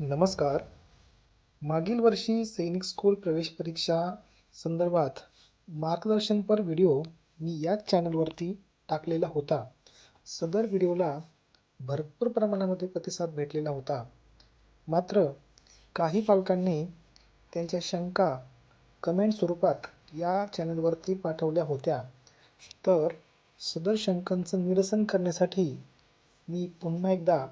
नमस्कार. मागील वर्षी सैनिक स्कूल प्रवेश परीक्षा संदर्भात मार्गदर्शनपर व्हिडिओ मी याच चॅनलवरती टाकलेला होता. सदर व्हिडिओला भरपूर प्रमाणामध्ये प्रतिसाद भेटलेला होता. मात्र काही पालकांनी त्यांच्या शंका कमेंट स्वरूपात या चॅनलवरती पाठवल्या होत्या. तर सदर शंकांचं निरसन करण्यासाठी मी पुन्हा एकदा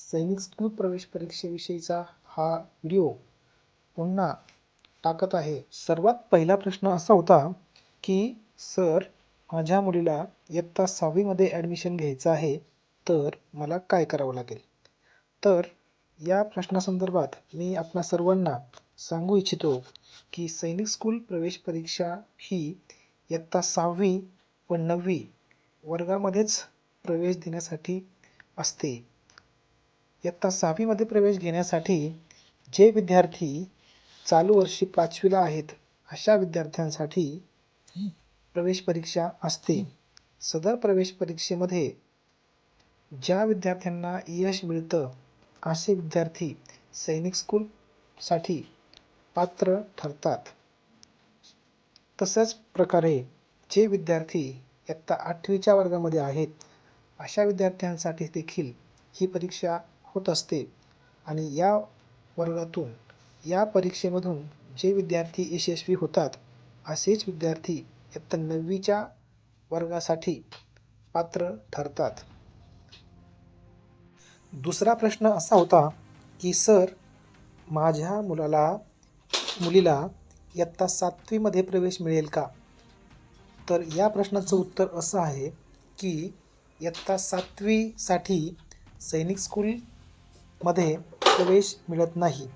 सैनिक स्कूल प्रवेश परीक्षेविषयीचा हा व्हिडिओ पुन्हा टाकत आहे. सर्वात पहिला प्रश्न असा होता की सर माझ्या मुलीला इयत्ता सहावीमध्ये ॲडमिशन घ्यायचं आहे तर मला काय करावं लागेल? तर या प्रश्नासंदर्भात मी आपणा सर्वांना सांगू इच्छितो की सैनिक स्कूल प्रवेश परीक्षा ही इयत्ता सहावी व नववी वर्गामध्येच प्रवेश देण्यासाठी असते. इयत्ता सहावीमध्ये प्रवेश घेण्यासाठी जे विद्यार्थी चालू वर्षी पाचवीला आहेत अशा विद्यार्थ्यांसाठी प्रवेश परीक्षा असते. सदर प्रवेश परीक्षेमध्ये ज्या विद्यार्थ्यांना यश मिळतं असे विद्यार्थी सैनिक स्कूलसाठी पात्र ठरतात. तशाच प्रकारे जे विद्यार्थी इयत्ता आठवीच्या वर्गामध्ये आहेत अशा विद्यार्थ्यांसाठी देखील ही परीक्षा होत असते. आणि या वर्गातून या परीक्षेमधून जे विद्यार्थी यशस्वी होतात असेच विद्यार्थी इयत्ता नववीच्या वर्गासाठी पात्र ठरतात. दुसरा प्रश्न असा होता की सर माझ्या मुलाला मुलीला इयत्ता सातवीमध्ये प्रवेश मिळेल का? तर या प्रश्नाचं उत्तर असं आहे की इयत्ता सातवीसाठी सैनिक स्कूल मध्ये प्रवेश मिळत नाही.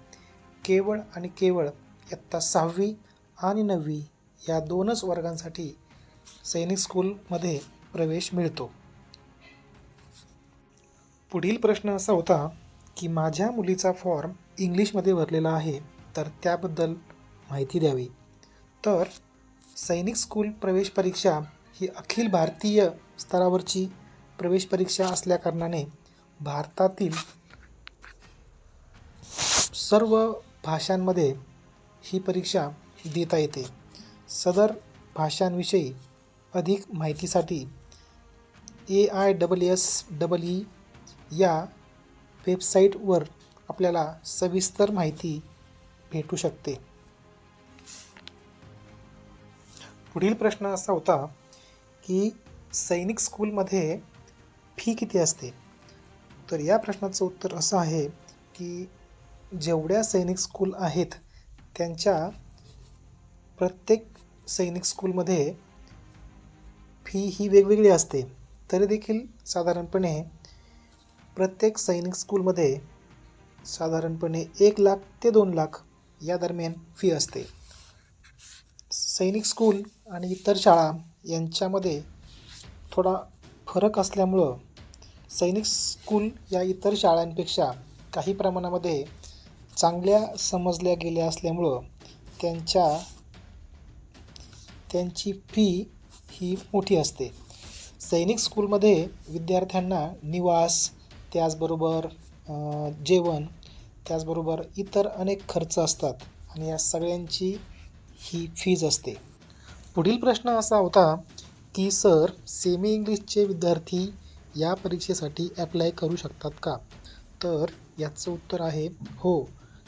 केवळ आणि केवळ इयत्ता सहावी आणि नववी या दोनच वर्गांसाठी सैनिक स्कूलमध्ये प्रवेश मिळतो. पुढील प्रश्न असा होता की माझ्या मुलीचा फॉर्म इंग्लिशमध्ये भरलेला आहे तर त्याबद्दल माहिती द्यावी. तर सैनिक स्कूल प्रवेश परीक्षा ही अखिल भारतीय स्तरावरची प्रवेश परीक्षा असल्याकारणाने भारतातील सर्व भाषांमध्ये ही परीक्षा देता येते. सदर भाषांविषयी अधिक माहितीसाठी A I double S double E या वेबसाईटवर आपल्याला सविस्तर माहिती भेटू शकते. पुढील प्रश्न असा होता की सैनिक स्कूलमध्ये फी किती असते? तर या प्रश्नाचं उत्तर असं आहे की जेवढ्या सैनिक स्कूल आहेत त्यांच्या प्रत्येक सैनिक स्कूलमध्ये फी ही वेगवेगळी असते. तरी देखील साधारणपणे प्रत्येक सैनिक स्कूलमध्ये साधारणपणे एक लाख ते दोन लाख या दरम्यान फी असते. सैनिक स्कूल आणि इतर शाळा यांच्यामध्ये थोडा फरक असल्यामुळं सैनिक स्कूल या इतर शाळांपेक्षा काही प्रमाणामध्ये चांगल्या समजल्या गेल्या असल्यामुळं त्यांच्या त्यांची फी ही मोठी असते. सैनिक स्कूलमध्ये विद्यार्थ्यांना निवास त्याचबरोबर जेवण त्याचबरोबर इतर अनेक खर्च असतात आणि या सगळ्यांची ही फीज असते. पुढील प्रश्न असा होता की सर सेमी इंग्लिशचे विद्यार्थी या परीक्षेसाठी ॲप्लाय करू शकतात का? तर याचं उत्तर आहे हो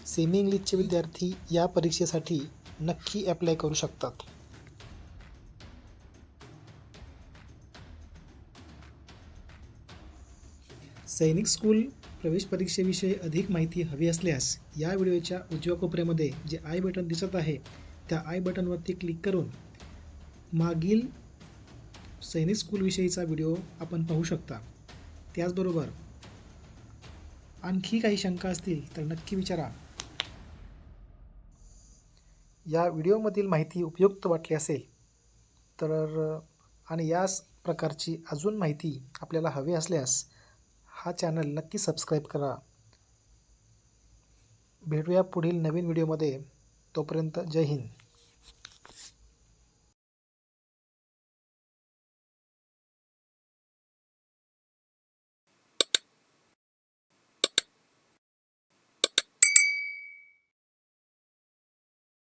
सेमी इंग्लिशचे विद्यार्थी या परीक्षेसाठी नक्की ॲप्लाय करू शकतात. सैनिक स्कूल प्रवेश परीक्षेविषयी अधिक माहिती हवी असल्यास या व्हिडिओच्या उजव्या कोपऱ्यामध्ये जे आय बटन दिसत आहे त्या आय बटनवरती क्लिक करून मागील सैनिक स्कूलविषयीचा व्हिडिओ आपण पाहू शकता. त्याचबरोबर आणखी काही शंका असतील तर नक्की विचारा. या व्हिडिओमधील माहिती उपयुक्त वाटली असेल तर आणि याच प्रकारची अजून माहिती आपल्याला हवी असल्यास हा चॅनल नक्की सबस्क्राईब करा. भेटूया पुढील नवीन व्हिडिओमध्ये. तोपर्यंत जय हिंद.